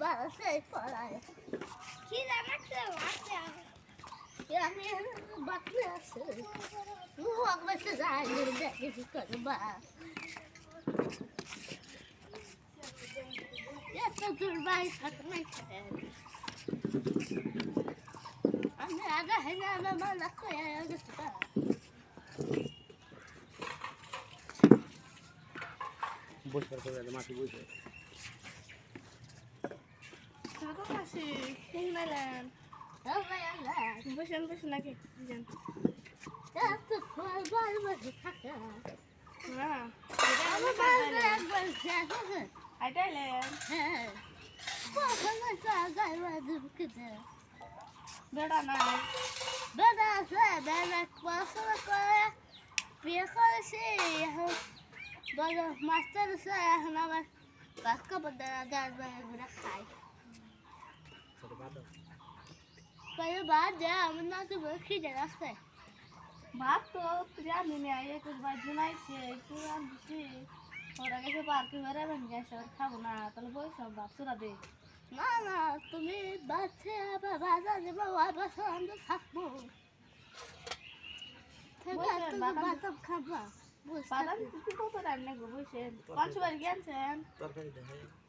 বাসে পড়ায় কি জানাচ্ছে আছে আমি বাকি আছে মুখ বসে যায় দেখি করবা এত দুর্বাই থাকলে আমি আগে হেনে আমার মালা কয়ে গেছে বসবার করে মাটি বসে থাকো মাসি ঠিক নাইলেন বসেন বসেন নাকি যান এত ফল বার বসে থাকে হ্যাঁ আমার বাড়িতে একবার শেষ আছে আইটাইলেন হ্যাঁ কখনো জায়গায় বাজুকে দেয় বেড়া নাই বেদা আছে বেদা পড়াশোনা করে বিয়ে করেছি এখন বড় মাস্টার আছে এখন আমার বাক্য গাছ বাইরে ঘুরে খাই ছোট বাদ পরে বাদ দেয় আমার না তো বড় খিদে রাখছে ভাত তো জানি না একটু বাজে নাইছে একটু রাঁধছি ওরা গেছে পার্কে বেড়াবেন গেছে আর খাব না তাহলে বসে ভাত সুরা দে। না না তুমি বাচ্চা আবার বাজার দেবো আবার আমরা থাকব। বাদাম- খাবা। বাদাম কত টাইম লাগবে বসেন পাঁচ বার গিয়েছেন? তরকারি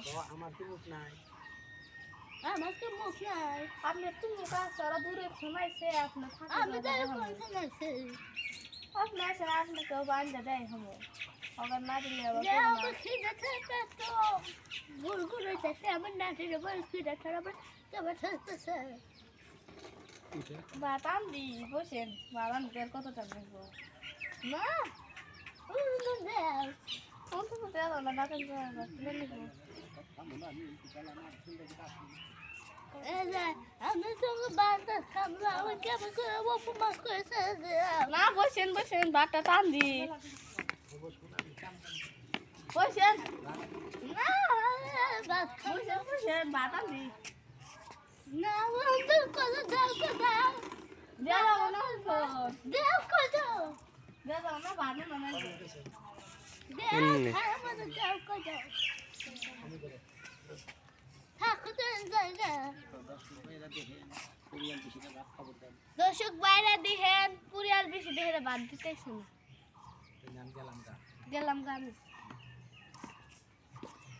আমার আমার তো মুখ নাই। আমাকে মুখ নাই। আপনি তুমি সারা দূরে ঘুমাইছে আপনি আমি তো থাকি কোনখানে আছি আপনি আসে আপনি কেউ বান্ধা দেয় হমো অগার না দিলে করো না। আমার খিদে থাকতে তো। গুড়গুড়ো থাকতে আমার নাটির উপর খিদে খারাপ তোমার থাকতেছে। আন দি বসেন। ভাত আন দেড় কত টাকা নেব না অন্তত না তুলে আমার কেমন করে না বসেন বসেন ভাতটা টান দি দেড় না ভাত না না দাও খারাপ মতো দাও কত থাকো তো জায়গা পরিয়াল বেশিটা ভাত খাব তাই দর্শক বাইরে দিহেন পুরিয়াল বেশি দেহের বাদ দিতেছে না। নাম গেলাম গা। গেলাম গান